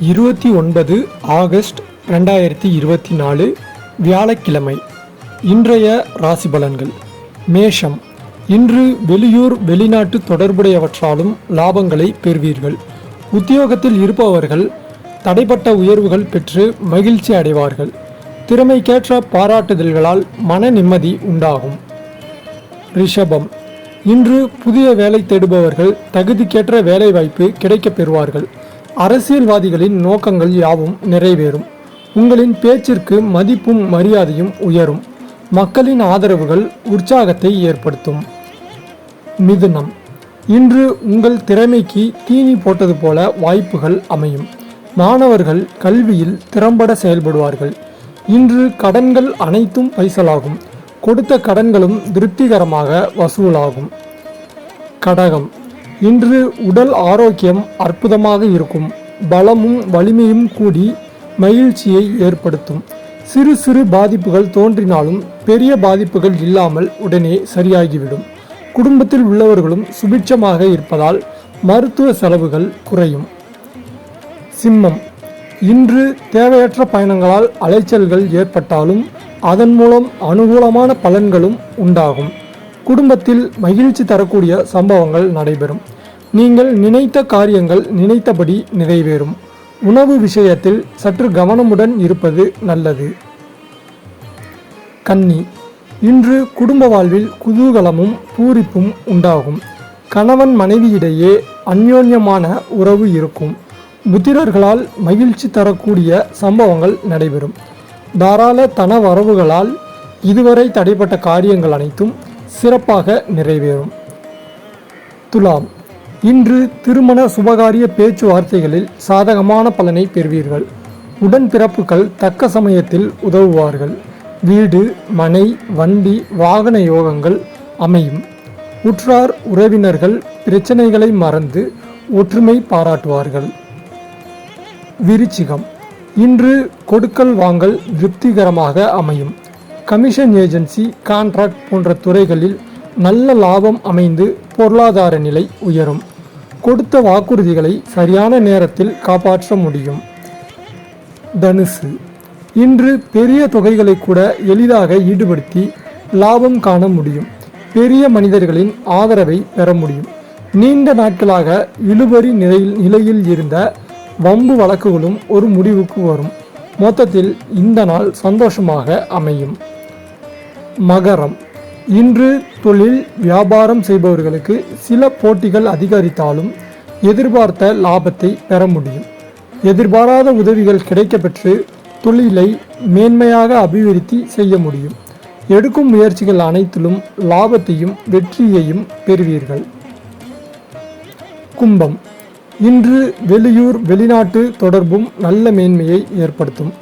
இருபத்தி ஒன்பது ஆகஸ்ட் ரெண்டாயிரத்தி இருபத்தி நாலு வியாழக்கிழமை. இன்றைய ராசி பலன்கள். மேஷம். இன்று வெளியூர் வெளிநாட்டு தொடர்புடையவற்றாலும் லாபங்களை பெறுவீர்கள். உத்தியோகத்தில் இருப்பவர்கள் தடைப்பட்ட உயர்வுகள் பெற்று மகிழ்ச்சி அடைவார்கள். திறமைக்கேற்ற பாராட்டுதல்களால் மன நிம்மதி உண்டாகும். ரிஷபம். இன்று புதிய வேலை தேடுபவர்கள் தகுதிக்கேற்ற வேலைவாய்ப்பு கிடைக்கப் பெறுவார்கள். அரசியல்வாதிகளின் நோக்கங்கள் யாவும் நிறைவேறும். உங்களின் பேச்சிற்கு மதிப்பும் மரியாதையும் உயரும். மக்களின் ஆதரவுகள் உற்சாகத்தை ஏற்படுத்தும். மிதுனம். இன்று உங்கள் திறமைக்கு தீனி போட்டது போல வாய்ப்புகள் அமையும். மாணவர்கள் கல்வியில் திறம்பட செயல்படுவார்கள். இன்று கடன்கள் அனைத்தும் பைசலாகும். கொடுத்த கடன்களும் திருப்திகரமாக வசூலாகும். கடகம். இன்று உடல் ஆரோக்கியம் அற்புதமாக இருக்கும். பலமும் வலிமையும் கூடி மகிழ்ச்சியை ஏற்படுத்தும். சிறு சிறு பாதிப்புகள் தோன்றினாலும் பெரிய பாதிப்புகள் இல்லாமல் உடனே சரியாகிவிடும். குடும்பத்தில் உள்ளவர்களும் சுபிட்சமாக இருப்பதால் மருத்துவ செலவுகள் குறையும். சிம்மம். இன்று தேவையற்ற பயணங்களால் அலைச்சல்கள் ஏற்பட்டாலும் அதன் மூலம் அனுகூலமான பலன்களும் உண்டாகும். குடும்பத்தில் மகிழ்ச்சி தரக்கூடிய சம்பவங்கள் நடைபெறும். நீங்கள் நினைத்த காரியங்கள் நினைத்தபடி நிறைவேறும். உணவு விஷயத்தில் சற்று கவனமுடன் இருப்பது நல்லது. கன்னி. இன்று குடும்ப வாழ்வில் குதூகலமும் பூரிப்பும் உண்டாகும். கணவன் மனைவியிடையே அந்யோன்யமான உறவு இருக்கும். புத்திரர்களால் மகிழ்ச்சி தரக்கூடிய சம்பவங்கள் நடைபெறும். தாராள தன வரவுகளால் இதுவரை தடைப்பட்ட காரியங்கள் அனைத்தும் சிறப்பாக நிறைவேறும். துலாம். இன்று திருமண சுபகாரிய பேச்சுவார்த்தைகளில் சாதகமான பலனை பெறுவீர்கள். உடன்பிறப்புகள் தக்க சமயத்தில் உதவுவார்கள். வீடு மனை வண்டி வாகன யோகங்கள் அமையும். உற்றார் உறவினர்கள் பிரச்சனைகளை மறந்து ஒற்றுமை பாராட்டுவார்கள். விருச்சிகம். இன்று கொடுக்கல் வாங்கல் திருப்திகரமாக அமையும். கமிஷன் ஏஜென்சி கான்ட்ராக்ட் போன்ற துறைகளில் நல்ல லாபம் அமைந்து பொருளாதார நிலை உயரும். கொடுத்த வாக்குறுதிகளை சரியான நேரத்தில் காப்பாற்ற முடியும். தனுசு. இன்று பெரிய தொகைகளை கூட எளிதாக ஈடுபடுத்தி லாபம் காண முடியும். பெரிய மனிதர்களின் ஆதரவை பெற முடியும். நீண்ட நாட்களாக இழுபறி நிலையில் நிலையில் இருந்த வம்பு வழக்குகளும் ஒரு முடிவுக்கு வரும். மொத்தத்தில் இந்த நாள் சந்தோஷமாக அமையும். மகரம். இன்று தொழில் வியாபாரம் செய்பவர்களுக்கு சில போட்டிகள் அதிகரித்தாலும் எதிர்பார்த்த லாபத்தை பெற முடியும். எதிர்பாராத உதவிகள் கிடைக்கப்பெற்று தொழிலை மேன்மையாக அபிவிருத்தி செய்ய முடியும். எடுக்கும் முயற்சிகள் அனைத்திலும் லாபத்தையும் வெற்றியையும் பெறுவீர்கள். கும்பம். இன்று வெளியூர் வெளிநாட்டு தொடர்பும் நல்ல மேன்மையை ஏற்படுத்தும்.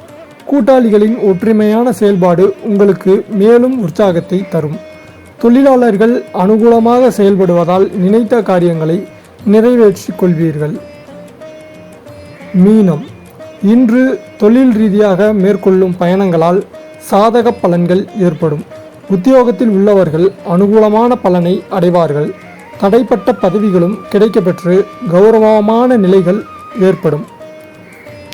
கூட்டாளிகளின் ஒற்றுமையான செயல்பாடு உங்களுக்கு மேலும் உற்சாகத்தை தரும். தொழிலாளர்கள் அனுகூலமாக செயல்படுவதால் நினைத்த காரியங்களை நிறைவேற்றிக் கொள்வீர்கள். மீனம். இன்று தொழில் ரீதியாக மேற்கொள்ளும் பயணங்களால் சாதக பலன்கள் ஏற்படும். உத்தியோகத்தில் உள்ளவர்கள் அனுகூலமான பலனை அடைவார்கள். தடைப்பட்ட பதவிகளும் கிடைக்கப்பெற்று கௌரவமான நிலைகள் ஏற்படும்.